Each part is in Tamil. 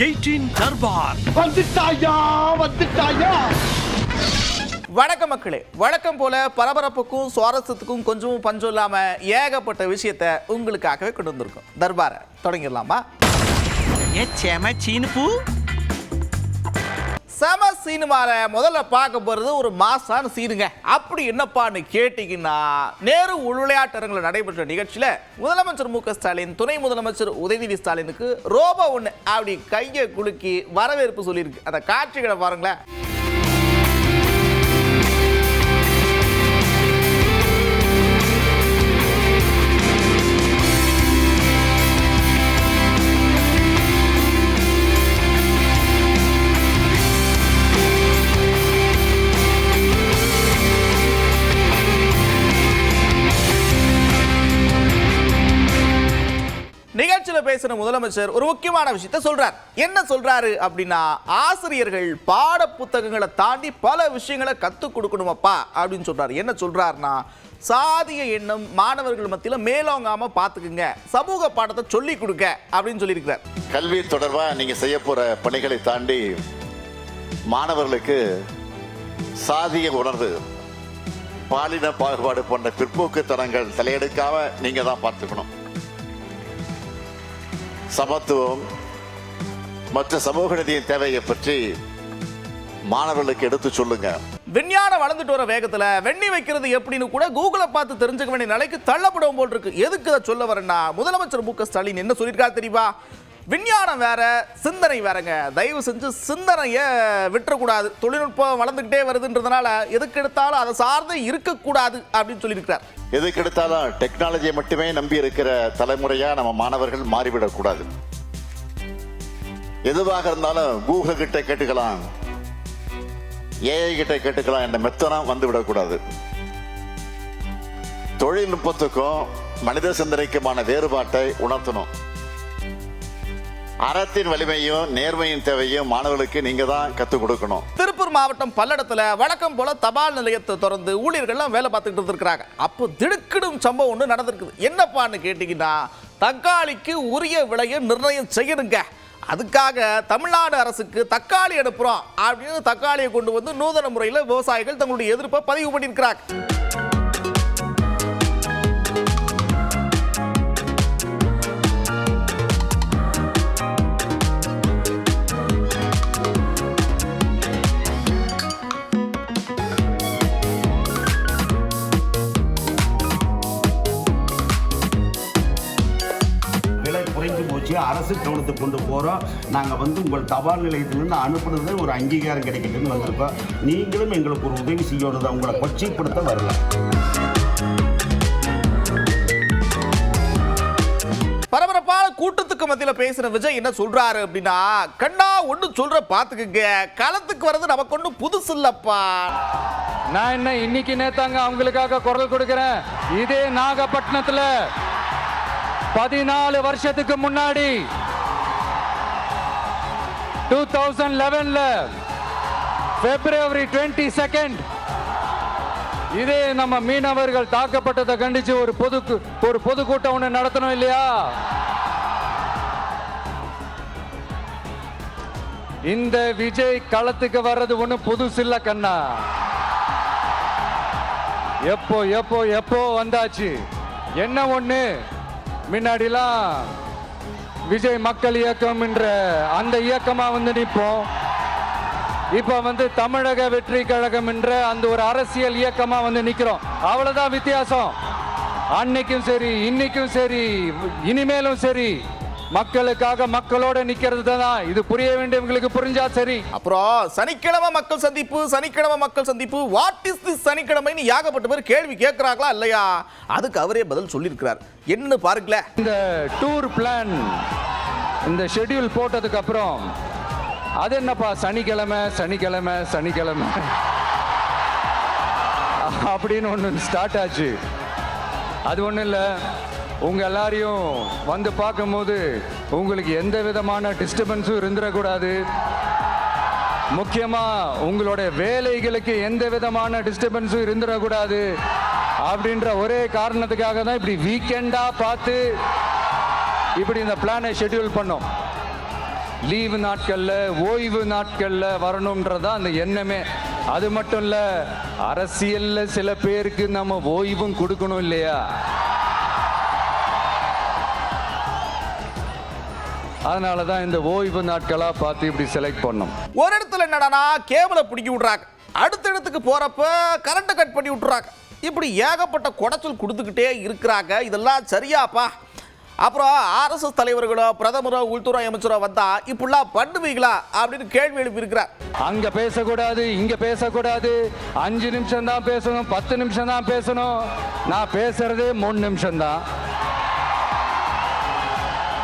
எயிட்டீன் தர்பார். வந்துட்டாயா வந்துட்டாயா? வணக்கம் மக்களே. வழக்கம் போல பரபரப்புக்கும் சுவாரஸ்யத்துக்கும் கொஞ்சமும் பஞ்சம் இல்லாம ஏகப்பட்ட விஷயத்த உங்களுக்காகவே கொண்டு வந்திருக்கோம். தர்பார தொடங்கிடலாமா? ஏ செம சீனு பூ? செம சினிமால முதல்ல பார்க்க போகிறது ஒரு மாசான சீனுங்க. அப்படி என்னப்பான்னு கேட்டீங்கன்னா நேரு உள்விளையாட்டரங்கில் நடைபெற்ற நிகழ்ச்சியில் முதலமைச்சர் மு ஸ்டாலின் துணை முதலமைச்சர் உதயநிதி ஸ்டாலினுக்கு ரோபோ ஒன்று அப்படி கையை குலுக்கி வரவேற்பு சொல்லியிருக்கு. அந்த காட்சிகளை பாருங்களேன். பேசின முதலமைச்சர் ஒரு முக்கியமான விஷயத்த சொல்றார். என்ன சொல்றாரு அப்படின்னா ஆசிரியர்கள் பாட புத்தகங்களை தாண்டி பல விஷயங்களை கற்றுக் கொடுக்கணுமப்பா அப்படின்னு சொல்றாரு. என்ன சொல்றாருன்னா சாதிய எண்ணம் மாணவர்கள் மத்தியில் மேலோங்காம பாத்துக்குங்க. சமூக பாடத்தை சொல்லி கொடுக்க அப்படின்னு சொல்லியிருக்கிறார். கல்வி தொடர்பா நீங்க செய்ய போற பணிகளை தாண்டி மாணவர்களுக்கு சாதிய உணர்வு பாலின பாகுபாடு போன்ற பிற்போக்குத்தனங்கள் தலையெடுக்காம நீங்க தான் பார்த்துக்கணும். சமத்துவம் மற்ற சமூக நீதியின் தேவையை பற்றி மாணவர்களுக்கு எடுத்து சொல்லுங்க. விஞ்ஞானம் வளர்ந்துட்டு வர வேகத்துல வெண்ணி வைக்கிறது எப்படின்னு கூட கூகுளை பார்த்து தெரிஞ்சுக்க வேண்டிய நிலைக்கு தள்ளப்படும் போல் இருக்கு. எதுக்கு அதை சொல்ல வரேன்னா முதலமைச்சர் மு க. ஸ்டாலின் என்ன சொல்லியிருக்காரு தெரியுமா? விஞ்ஞானம் வேற சிந்தனை வேறங்க. தயவு செஞ்சு சிந்தனையை விட்டுறக்கூடாது. தொழில்நுட்பம் வளர்ந்துக்கிட்டே வருதுன்றதுனால எதுக்கு எடுத்தாலும் அதை சார்ந்து இருக்கக்கூடாது அப்படின்னு சொல்லியிருக்கிறார். எது கெடுத்தாலும் டெக்னாலஜியை மட்டுமே நம்பி இருக்கிற தலைமுறையா நம்ம மாணவர்கள் மாறிவிடக்கூடாது. எதுவாக இருந்தாலும் கூகுள் கிட்ட கேட்டுக்கலாம். ஏஐ கிட்ட கேட்டுக்கலாம் என்ற மெத்தனம் வந்து விடக்கூடாது தொழில்நுட்பத்துக்கும் மனித சிந்தனைக்குமான வேறுபாட்டை உணர்த்தணும். அறத்தின் வலிமையும் நேர்மையின் தேவையும் மாணவர்களுக்கு நீங்க தான் கத்துக் கொடுக்கணும். திருப்பூர் மாவட்டம் பல்லடத்தில் வழக்கம் போல தபால் நிலையத்தை திறந்து ஊழியர்கள்லாம் வேலை பார்த்துக்கிட்டு இருக்கிறாங்க அப்போ திடுக்கிடும் சம்பவம் ஒன்று நடந்திருக்குது. என்னப்பான்னு கேட்டிங்கன்னா தக்காளிக்கு உரிய விலையை நிர்ணயம் செய்யணுங்க. அதுக்காக தமிழ்நாடு அரசுக்கு தக்காளி அனுப்புகிறோம் அப்படின்னு தக்காளியை கொண்டு வந்து நூதன முறையில் விவசாயிகள் தங்களுடைய எதிர்ப்பை பதிவு பண்ணியிருக்கிறாங்க. அரசு கவனத்துக்கு கொண்டு போகிறோம் நாங்கள் வந்து உங்கள் தபால் நிலையத்திலிருந்து அனுப்புனது ஒரு அங்கீகாரம் கிடைக்கட்டுன்னு வந்திருக்கோம். நீங்களும் எங்களுக்கு ஒரு உதவி செய்யணும் தான் உங்களை கொச்சைப்படுத்த வரல. பரபரப்பான கூட்டத்துக்கு மத்தியில பேசின விஜய் என்ன சொல்றாரு அப்படின்னா கண்ணா ஒண்ணு சொல்ற பாத்துக்குங்க. களத்துக்கு வர்றது நமக்கு ஒன்றும் புதுசு இல்லப்பா. நான் என்ன இன்னைக்கு நேத்தாங்க அவங்களுக்காக குரல் கொடுக்கிறேன்? இதே நாகப்பட்டினத்துல பதினாலு வருஷத்துக்கு முன்னாடி டூ தௌசண்ட் லெவன்ல பிப்ரவரி டுவெண்ட்டி செகண்ட் இதே நம்ம மீனவர்கள் தாக்கப்பட்டதை கண்டிச்சு ஒரு பொது ஒரு பொதுக்கூட்டம் ஒன்று நடத்தணும் இல்லையா? இந்த விஜய் களத்துக்கு வர்றது ஒண்ணு புதுசு இல்ல கண்ணா. எப்போ எப்போ எப்போ வந்தாச்சு? என்ன ஒண்ணு? முன்னாடிலாம் விஜய் மக்கள் இயக்கம் என்ற அந்த இயக்கமாக வந்து நிற்போம். இப்போ வந்து தமிழக வெற்றி கழகம் என்ற அந்த ஒரு அரசியல் இயக்கமாக வந்து நிற்கிறோம் அவ்வளோதான் வித்தியாசம். அன்னைக்கும் சரி இன்னைக்கும் சரி இனிமேலும் சரி. மக்களுக்காக மக்களோட நிக்கிறது தான்? இது புரிய வேண்டியவங்களுக்கு புரிஞ்சா சரி. அப்புறம் சனிக்கிழமை மக்கள் சந்திப்பு சனிக்கிழமை மக்கள் சந்திப்பு வாட் இஸ் திஸ் சனிக்கிழமைன்னு ஏகப்பட்ட பேர் கேள்வி கேட்கறாங்களா இல்லையா? அதுக்கு அவரே பதில் சொல்லியிருக்கிறார். என்ன பாருங்களேன். இந்த டூர் பிளான் இந்த ஷெட்யூல் போட்டதுக்கு அப்புறம் அது என்னப்பா? சனிக்கிழமை சனிக்கிழமை சனிக்கிழமை. அப்படின்னு ஒன்று ஸ்டார்ட் ஆச்சு. அது ஒன்றும் இல்லை. உங்கள் எல்லாரையும் வந்து பார்க்கும்போது உங்களுக்கு எந்த விதமான டிஸ்டர்பன்ஸும் இருந்துடக்கூடாது. முக்கியமாக உங்களுடைய வேலைகளுக்கு எந்த விதமான டிஸ்டர்பன்ஸும் இருந்துடக்கூடாது. அப்படின்ற ஒரே காரணத்துக்காக தான் இப்படி வீக்கெண்டாக பார்த்து இப்படி இந்த பிளானை ஷெட்யூல் பண்ணோம். லீவு நாட்களில் ஓய்வு நாட்களில் வரணும்ன்றதா அந்த எண்ணமே. அது மட்டும் இல்லை அரசியலில் சில பேருக்கு நம்ம ஓய்வும் கொடுக்கணும் இல்லையா? அதனால தான் இந்த ஓய்வு நாட்களா பார்த்து இப்படி செலக்ட் பண்ணோம். ஒரு இடத்துல என்னடானா கேபிளை பிடிக்கி விட்றாங்க. அடுத்த இடத்துக்கு போறப்ப கரண்ட்டை கட் பண்ணி விட்றாங்க இப்படி ஏகப்பட்ட குடைச்சல் கொடுத்துக்கிட்டே இருக்கிறாங்க. இதெல்லாம் சரியாப்பா. அப்புறம் ஆர்எஸ்எஸ் தலைவர்களோ பிரதமரோ உள்துறை அமைச்சரோ வந்தா இப்படிலாம் பண்ணுவீங்களா அப்படின்னு கேள்வி எழுப்பி இருக்கிறார் அங்க பேசக்கூடாது இங்க பேசக்கூடாது. அஞ்சு நிமிஷம் தான் பேசணும் பத்து நிமிஷம் தான் பேசணும். நான் பேசுறதே மூணு நிமிஷம் தான்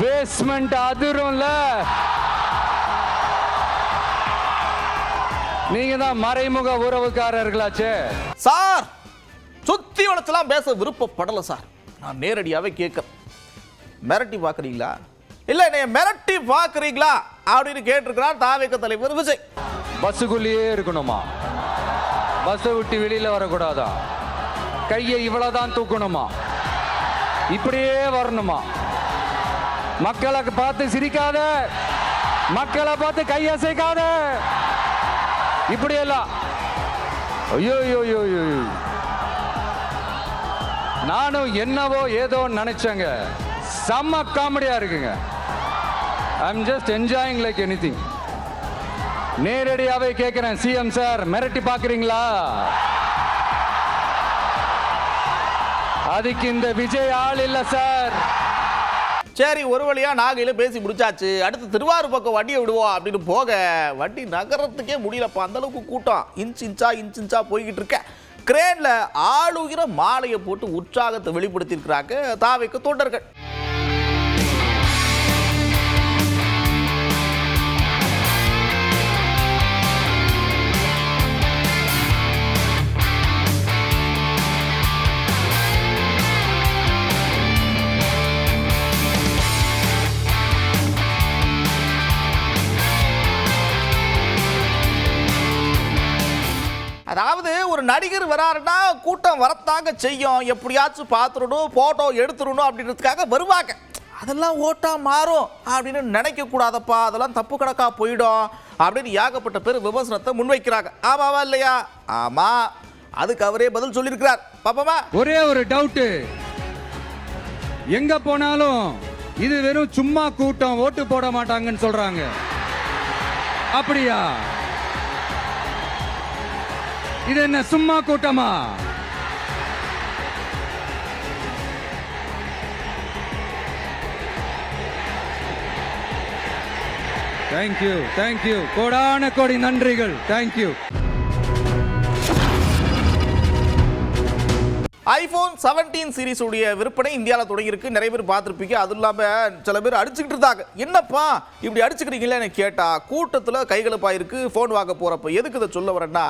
பேஸ்மெண்ட் அதிரும்ல. நீங்க தான் மறைமுக உறவுக்காரர்களாச்சே. சார் சுத்தி வளர்ச்சலாம் பேச விருப்பப்படலை சார். நான் நேரடியாகவே கேட்குறேன். மிரட்டி பார்க்குறீங்களா? இல்லை என்னைய மிரட்டி பார்க்குறீங்களா? அப்படின்னு கேட்டிருக்கிறார் தாவேக்க தலைவர் விஜய். பஸ்ஸுக்குள்ளேயே இருக்கணுமா? பஸ்ஸை விட்டு வெளியில வரக்கூடாதா? கையை இவ்வளவுதான் தூக்கணுமா? இப்படியே வரணுமா? மக்களை பார்த்து சிரிக்காத. மக்களை பார்த்து கையசைக்காத இப்படியெல்லாம். எல்லாம் ஐயோ ஐயோ ஐயோ ஐயோ. நானும் என்னவோ ஏதோ நினைச்சேங்க. செம்ம காமெடியா இருக்குங்க. I am just enjoying like any நேரடியாவே கேட்கிறேன் சிஎம் சார் மிரட்டி பாக்குறீங்களா அதுக்கு இந்த விஜய் ஆள் இல்லை சார் சரி ஒரு வழியாக நாகையில் பேசி முடிச்சாச்சு. அடுத்து திருவாரூர் பக்கம் வண்டியை விடுவோம் அப்படின்னு போக வண்டி நகரத்துக்கே முடியலப்பா. அந்த அளவுக்கு கூட்டம். இன்ச் இன்ச்சா இன்ச் இன்ச்சா போய்கிட்டு இருக்க. கிரேனில் ஆளுகிற மாலையை போட்டு உற்சாகத்தை வெளிப்படுத்தியிருக்கிறாங்க தாவைக்கு தொண்டர்கள். நடிகர் வராருன்னா கூட்டம் வரத்தாங்க செய்யும். எப்படியாச்சும் பார்த்துடணும் ஃபோட்டோ எடுத்துடணும் அப்படின்றதுக்காக வருவாங்க. அதெல்லாம் ஓட்டா மாறும் அப்படின்னு நினைக்க கூடாதப்பா அதெல்லாம் தப்பு கணக்கா போயிடும் அப்படின்னு ஏகப்பட்ட பேர் விமர்சனத்தை முன்வைக்கிறாங்க. ஆமாவா இல்லையா? ஆமா. அதுக்கு அவரே பதில் சொல்லியிருக்கிறார். பாப்பாமா? ஒரே ஒரு டவுட்டு எங்க போனாலும் இது வெறும் சும்மா கூட்டம் ஓட்டு போட மாட்டாங்கன்னு சொல்றாங்க. அப்படியா? இது என்ன சும்மா கூட்டமா? தேங்க்யூ தேங்க்யூ கோடான கோடி நன்றிகள். தேங்க்யூ ஐஃபோன் செவன்டீன் சீரீஸ் உடைய விற்பனை இந்தியாவில் தொடங்கியிருக்கு. நிறைய பேர் பார்த்துருப்பீங்க. அதுவும் இல்லாமல் சில பேர் அடிச்சுக்கிட்டு இருந்தாங்க. என்னப்பா இப்படி அடிச்சுக்கிறீங்களே எனக்கு கேட்டா கூட்டத்தில் கைகலப்பாயிருக்கு ஃபோன் வாங்க போகிறப்ப எதுக்கு இதை சொல்ல வரேன்னா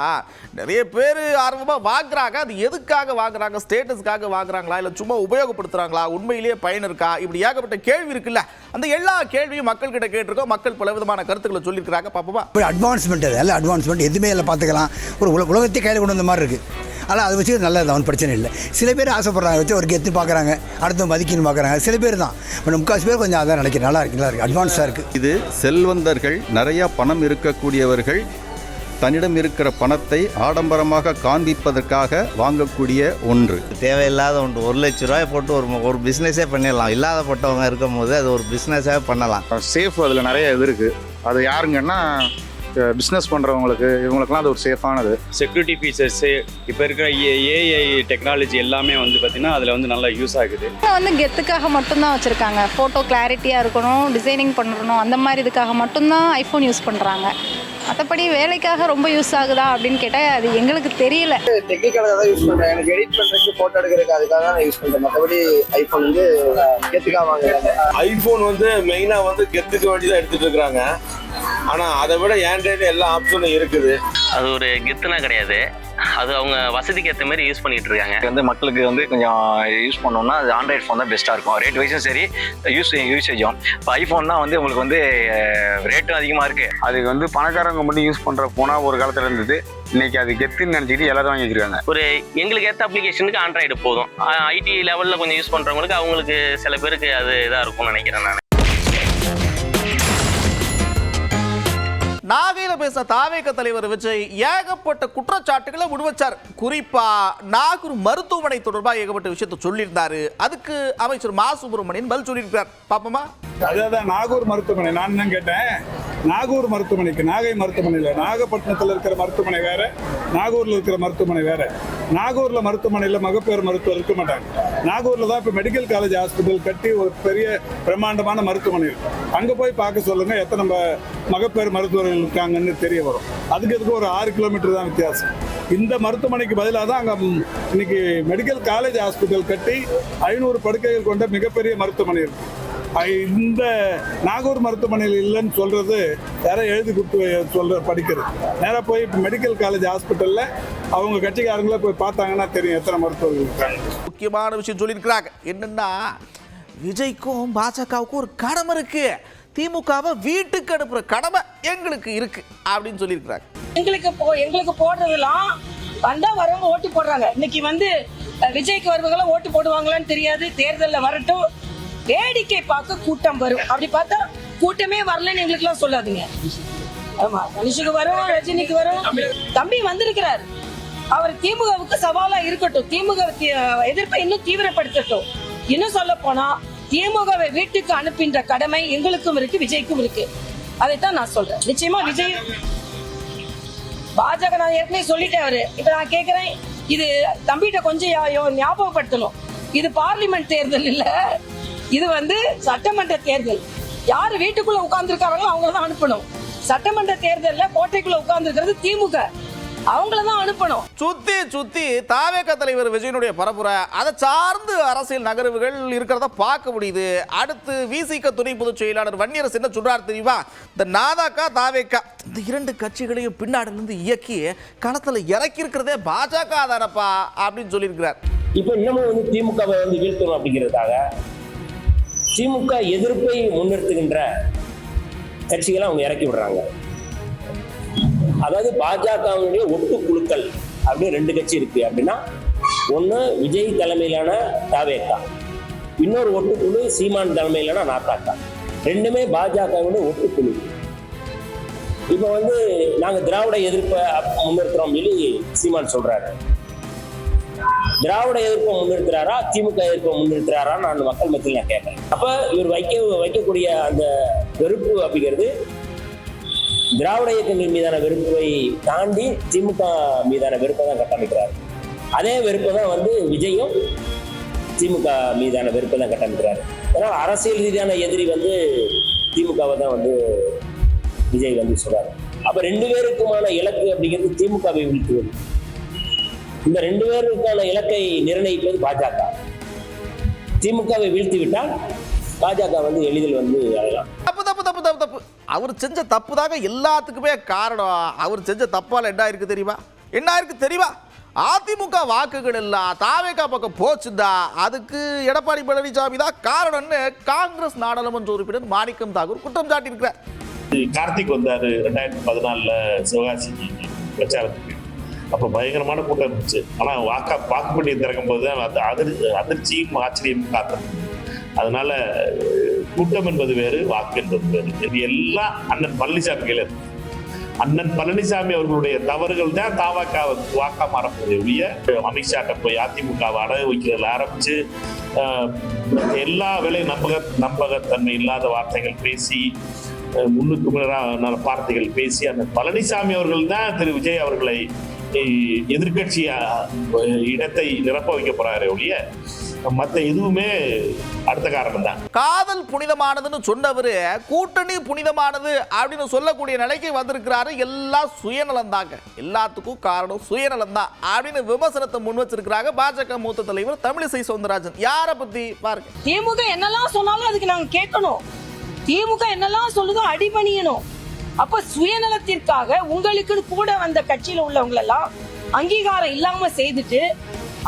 நிறைய பேர் ஆர்வமாக வாங்குறாங்க. அது எதுக்காக வாங்குறாங்க? ஸ்டேட்டஸ்க்காக வாங்குறாங்களா? இல்லை சும்மா உபயோகப்படுத்துறாங்களா? உண்மையிலேயே பயன் இருக்கா? இப்படி ஏகப்பட்ட கேள்வி இருக்குல்ல. அந்த எல்லா கேள்வியும் மக்கள் கிட்ட கேட்டிருக்கோம். மக்கள் பல விதமான கருத்துக்களை சொல்லியிருக்கிறாங்க. பாப்போமா ஒரு அட்வான்ஸ்மெண்ட் இல்லை அட்வான்ஸ்மெண்ட் எதுவுமே இல்லை பார்த்துக்கலாம். ஒரு உலகத்தை கையில் கொண்டு வந்த மாதிரி இருக்குது ஆனால் அதை வச்சு நல்லது அவன் பிரச்சனை இல்லை. சில பேர் ஆசைப்படுறாங்க. வச்சு ஒரு கெத்து பார்க்குறாங்க. அடுத்த மதிக்கின்னு பார்க்குறாங்க. சில பேர் தான். இப்போ முக்காசு பேர் கொஞ்சம் அதான் நினைக்கிறேன். நல்லா இருக்கு நல்லா இருக்கு. அட்வான்ஸாக இருக்குது இது செல்வந்தர்கள் நிறைய பணம் இருக்கக்கூடியவர்கள் தன்னிடம் இருக்கிற பணத்தை ஆடம்பரமாக காண்பிப்பதற்காக வாங்கக்கூடிய ஒன்று. தேவையில்லாத ஒன்று. ஒரு லட்ச ரூபாய் போட்டு ஒரு ஒரு பிஸ்னஸே பண்ணிடலாம். இல்லாதப்பட்டவங்க இருக்கும் போது அது ஒரு பிஸ்னஸாக பண்ணலாம். சேஃப் அதில் நிறைய இது இருக்குது அது யாருங்கன்னா பிஸ்னஸ் பண்ணுறவங்களுக்கு இவங்களுக்குலாம் அது ஒரு சேஃபானது செக்யூரிட்டி ஃபீச்சர்ஸு இப்போ இருக்கிற ஏஐ டெக்னாலஜி எல்லாமே வந்து பார்த்திங்கன்னா அதில் வந்து நல்லா யூஸ் ஆகுது. வந்து கெத்துக்காக மட்டும்தான் வச்சுருக்காங்க. ஃபோட்டோ கிளாரிட்டியாக இருக்கணும் டிசைனிங் பண்ணணும் அந்த மாதிரி இதுக்காக மட்டும்தான் ஐஃபோன் யூஸ் பண்ணுறாங்க மற்றபடி வேலைக்காக ரொம்ப யூஸ் ஆகுதா அப்படின்னு கேட்டால் அது எங்களுக்கு தெரியல. டெக்னிக்கலாக தான் யூஸ் பண்ணுறேன் எனக்கு எடிட் பண்ணுறதுக்கு ஃபோட்டோ எடுக்கிறதுக்கு அதுக்காக தான் யூஸ் பண்ணுறேன் மற்றபடி ஐஃபோன் வந்து கெத்துக்காக வாங்குறாங்க. ஐபோன் வந்து மெயினா வந்து கெத்துக்கு வேண்டி தான் எடுத்துட்டு இருக்காங்க ஆனா அதை விட ஆண்ட்ராய்டு எல்லா ஆப்ஷனும் இருக்குது? அது ஒரு கெத்துனா கிடையாது. அது அவங்க வசதிக்கு ஏற்ற மாதிரி யூஸ் பண்ணிட்டு இருக்காங்க. வந்து மக்களுக்கு வந்து கொஞ்சம் யூஸ் பண்ணோம்னா அது ஆண்ட்ராய்ட் ஃபோன் தான் பெஸ்ட்டாக இருக்கும். ரேட் வைஸும் சரி யூஸ் யூசேஜும் இப்போ ஐஃபோன்னா வந்து உங்களுக்கு வந்து ரேட்டும் அதிகமாக இருக்குது அதுக்கு வந்து பணக்காரங்க மட்டும் யூஸ் பண்ணுற ஃபோனாக ஒரு காலத்தில் இருந்தது. இன்னைக்கு அது கெத்துன்னு நினச்சிக்கிட்டு எல்லாரும் வாங்கி வச்சிருக்காங்க. ஒரு எங்களுக்கு ஏற்ற அப்ளிகேஷனுக்கு ஆண்ட்ராய்டு போதும். ஐடி லெவலில் கொஞ்சம் யூஸ் பண்ணுறவங்களுக்கு அவங்களுக்கு சில பேருக்கு அது இதாக இருக்கும்னு நினைக்கிறேன் நான். நாகையில் பேச தாவேக தலைவர் விஜய் ஏகப்பட்ட குற்றச்சாட்டுகளை முன்வச்சார். குறிப்பா நாகூர் மருத்துவமனை தொடர்பாக ஏகப்பட்ட விஷயத்தை சொல்லியிருந்தாரு. அதுக்கு அமைச்சர் மா. சுப்பிரமணியன் பதில் சொல்லியிருக்கார் பாப்போமா? அதான் நாகூர் மருத்துவமனை. நான் என்ன கேட்டேன்? நாகூர் மருத்துவமனைக்கு நாகை மருத்துவமனையில் நாகப்பட்டினத்தில் இருக்கிற மருத்துவமனை வேற நாகூரில் இருக்கிற மருத்துவமனை வேற. நாகூரில் மருத்துவமனையில் மகப்பேறு மருத்துவர் இருக்க மாட்டாங்க நாகூரில் தான் இப்போ மெடிக்கல் காலேஜ் ஹாஸ்பிட்டல் கட்டி ஒரு பெரிய பிரம்மாண்டமான மருத்துவமனை இருக்கு. அங்கே போய் பார்க்க சொல்லுங்க எத்தனை ம- மகப்பேறு மருத்துவர்கள் இருக்காங்கன்னு தெரிய வரும். அதுக்கு இதுக்கு ஒரு ஆறு கிலோமீட்டர் தான் வித்தியாசம். இந்த மருத்துவமனைக்கு பதிலாக தான் அங்கே இன்னைக்கு மெடிக்கல் காலேஜ் ஹாஸ்பிட்டல் கட்டி ஐநூறு படுக்கைகள் கொண்ட மிகப்பெரிய மருத்துவமனை இருக்கு. இந்த நாகூர் மருத்துவமனையில் இல்லைன்னு சொல்றது யாரோ எழுதி கொடுத்து சொல்ற படிக்கிறது. நேராக போய் இப்போ மெடிக்கல் காலேஜ் ஹாஸ்பிட்டலில் அவங்க கட்சிக்காரங்கள போய் பார்த்தாங்கன்னா தெரியும் எத்தனை மருத்துவர்கள் இருக்காங்க. முக்கியமான விஷயம் சொல்லியிருக்கிறாங்க. என்னன்னா விஜய்க்கும் பாஜகவுக்கும் ஒரு கடமை இருக்கு. திமுகவை வீட்டுக்கு அனுப்புற கடமை எங்களுக்கு இருக்கு அப்படின்னு சொல்லியிருக்கிறாங்க. எங்களுக்கு போ எங்களுக்கு போடுறதெல்லாம் வந்தா வரவங்க ஓட்டு போடுறாங்க. இன்னைக்கு வந்து விஜய்க்கு வருவங்களாம் ஓட்டு போடுவாங்களான்னு தெரியாது. தேர்தல்ல வரட்டும். வேடிக்கை பார்க்க கூட்டம் வரும். அப்படி பார்த்தா கூட்டமே வரலன்னு எங்களுக்குலாம் சொல்லாதீங்க. ஆமா தனுஷுக்கு வரும் ரஜினிக்கு வரும். தம்பி வந்திருக்கிறார். அவர் திமுகவுக்கு சவாலா இருக்கட்டும். திமுக எதிர்ப்பை இன்னும் தீவிரப்படுத்தட்டும். இன்னும் சொல்ல போனா திமுகவை வீட்டுக்கு அனுப்பின்ற கடமை எங்களுக்கும் இருக்கு விஜய்க்கும் இருக்கு. அதைத்தான் நான் சொல்றேன். நிச்சயமா விஜய் பாஜக நான் ஏற்கனவே சொல்லிட்டேன் அவரு. இப்ப நான் கேக்குறேன் இது தம்பிகிட்ட கொஞ்சம் ஞாபகப்படுத்தணும். இது பார்லிமெண்ட் தேர்தல் இல்ல. இது வந்து சட்டமன்ற தேர்தல். யாரு வீட்டுக்குள்ள உட்கார்ந்துருக்காங்களோ அவங்கள தான் அனுப்பணும். சட்டமன்ற தேர்தல்ல கோட்டைக்குள்ள உட்கார்ந்துருக்கிறது திமுக. அவங்கள தான் அனுப்பணும். சுத்தி சுத்தி தாவேக தலைவர் விஜயனுடைய பரப்புரை. அதை சார்ந்து அரசியல் நகர்வுகள் இருக்கிறத பார்க்க முடியுது. அடுத்து விசிக துணை பொதுச் செயலாளர் வன்னியரசு என்ன சொல்றாரு தெரியுமா? இந்த நாதாக்கா தாவேக்கா இந்த இரண்டு கட்சிகளையும் பின்னாடில இருந்து இயக்கி களத்துல இறக்கி இருக்கிறதே பாஜக தானப்பா அப்படின்னு சொல்லியிருக்கிறார். இப்ப இன்னமும் வந்து திமுகவை வந்து வீழ்த்தணும் அப்படிங்கிறதுக்காக திமுக எதிர்ப்பை முன்னிறுத்துகின்ற கட்சிகளை அவங்க இறக்கி விடுறாங்க. அதாவது பாஜகவினுடைய ஒட்டு குழுக்கள் அப்படின்னு ரெண்டு கட்சி இருக்கு அப்படின்னா ஒன்று விஜய் தலைமையிலான தாவேக்கா இன்னொரு ஒட்டுக்குழு சீமான் தலைமையிலான நாத்தாக்கா. ரெண்டுமே பாஜகவினுடைய ஒட்டுக்குழு இப்போ வந்து நாங்கள் திராவிட எதிர்ப்பை முன்னிறுத்துறோம் சொல்லி சீமான் சொல்றாரு. திராவிட எதிர்ப்பை முன்னிறுத்துறாரா? திமுக எதிர்ப்பை முன்னிறுத்துறாரா நான் மக்கள் மத்தியில் நான் கேட்கறேன். அப்ப இவர் வைக்க வைக்கக்கூடிய அந்த வெறுப்பு அப்படிங்கிறது திராவிட இயக்கங்கள் மீதான வெறுப்பை தாண்டி திமுக மீதான வெறுப்பை தான் கட்டமைக்கிறார். அதே வெறுப்பை தான் வந்து விஜயும் திமுக மீதான வெறுப்பை தான் கட்டமைக்கிறாரு. ஏன்னா அரசியல் ரீதியான எதிரி வந்து திமுகவை தான் வந்து விஜய் வந்து சொல்றாரு. அப்ப ரெண்டு பேருக்குமான இலக்கு அப்படிங்கிறது திமுகவை வீழ்த்துவது. இந்த ரெண்டு பேருக்கான இலக்கை நிர்ணயிப்பது பாஜக. திமுகவை வீழ்த்தி விட்டால் பாஜக வந்து எளிதில் வந்து தப்பு தப்பு தப்பு தப்பு தப்பு. அவர் செஞ்ச தப்பு தாங்க எல்லாத்துக்குமே காரணம். அவர் செஞ்ச தப்பால என்ன இருக்கு தெரியுமா? என்ன இருக்கு தெரியுமா? அதிமுக வாக்குகள் எல்லாம் தாவேகா பக்கம் போச்சுதா அதுக்கு எடப்பாடி பழனிசாமி தான் காரணம்னு காங்கிரஸ் நாடாளுமன்ற உறுப்பினர் மாணிக்கம் தாக்கூர் குற்றம் சாட்டியிருக்கிறார். கார்த்திக் வந்தாரு. ரெண்டாயிரத்தி பதினாலுல சிவகாசி பிரச்சாரத்துக்கு. அப்போ பயங்கரமான கூட்டம் இருந்துச்சு. ஆனா வாக்கா வாக்குப்பட்டி திறக்கும் போது தான் அதிர் அதிர்ச்சியும் ஆச்சரியம் காத்தது அதனால கூட்டம் என்பது வேறு வாக்கு என்பது வேறு இது எல்லாம் அண்ணன் பழனிசாமி கையில இருக்கு அண்ணன் பழனிசாமி அவர்களுடைய தவறுகள் தான் தாவாக்கா வாக்கா மாறப்போகுது ஒழிய அமித்ஷாட்ட போய் அதிமுகவை அடகு வைக்கிறதுல ஆரம்பிச்சு எல்லா வேலையும் நம்பக நம்பகத்தன்மை இல்லாத வார்த்தைகள் பேசி முன்னுக்கு முன்னான வார்த்தைகள் பேசி அந்த பழனிசாமி அவர்கள் தான் திரு. விஜய் அவர்களை அஹ், இடத்தை நிரப்ப வைக்க போறாரு ஒழிய மற்ற எதுவுமே அடுத்த காரணம் தான். காதல் புனிதமானதுன்னு சொன்னவரு கூட்டணி புனிதமானது அப்படின்னு சொல்லக்கூடிய நிலைக்கு வந்திருக்கிறாரு. எல்லாம் சுயநலம் தாங்க எல்லாத்துக்கும் காரணம் சுயநலம் தான் அப்படின்னு விமர்சனத்தை முன் வச்சிருக்கிறாங்க பாஜக மூத்த தலைவர் தமிழிசை சவுந்தரராஜன். யாரை பத்தி பாருங்க. திமுக என்னெல்லாம் சொன்னாலும் அதுக்கு நாங்க கேட்கணும். திமுக என்னெல்லாம் சொல்லுதோ அடிபணியணும். அப்ப சுயநலத்திற்காக உங்களுக்கு கூட வந்த கட்சியில உள்ளவங்க எல்லாம் அங்கீகாரம் இல்லாம செய்துட்டு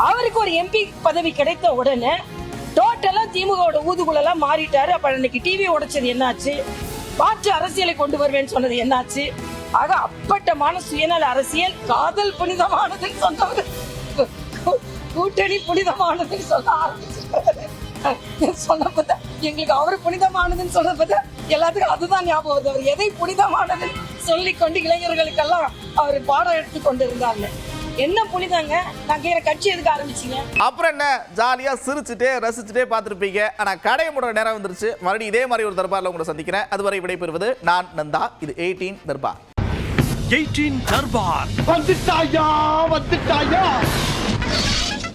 அவருக்கு ஒரு எம்பி பதவி கிடைத்த உடனே டோட்டலா திமுகவோட ஊதுகுழலாம் மாறிட்டாரு. அப்ப அன்னைக்கு டிவி உடைச்சது என்னாச்சு? மாற்று அரசியலை கொண்டு வருவேன்னு சொன்னது என்னாச்சு? ஆக அப்பட்டமான சுயநல அரசியல் காதல் புனிதமானதுன்னு சொன்னவர். கூட்டணி புனிதமானதுன்னு சொல்ல சொன்ன சொன்னப்பத எங்களுக்கு அவர் புனிதமானதுன்னு சொன்னப்பத எல்லாத்துக்கும் அதுதான் ஞாபகம் வருது. அவர் எதை புனிதமானதுன்னு சொல்லிக் கொண்டு இளைஞர்களுக்கெல்லாம் அவர் பாடம் எடுத்து கொண்டு இருந்தாங்க என்ன புனிதங்க? நான் கேட்கிற கட்சி எதுக்கு ஆரம்பிச்சீங்க? அப்புறம் என்ன? ஜாலியா சிரிச்சுட்டே ரசிச்சுட்டே பார்த்துருப்பீங்க. ஆனா கடை முறை நேரம் வந்துருச்சு. மறுபடியும் இதே மாதிரி ஒரு தர்பார்ல உங்களை சந்திக்கிறேன். அதுவரை விடைபெறுவது நான் நந்தா. இது எயிட்டீன் தர்பார். எயிட்டீன் தர்பார். வந்துட்டாயா? வந்துட்டாயா?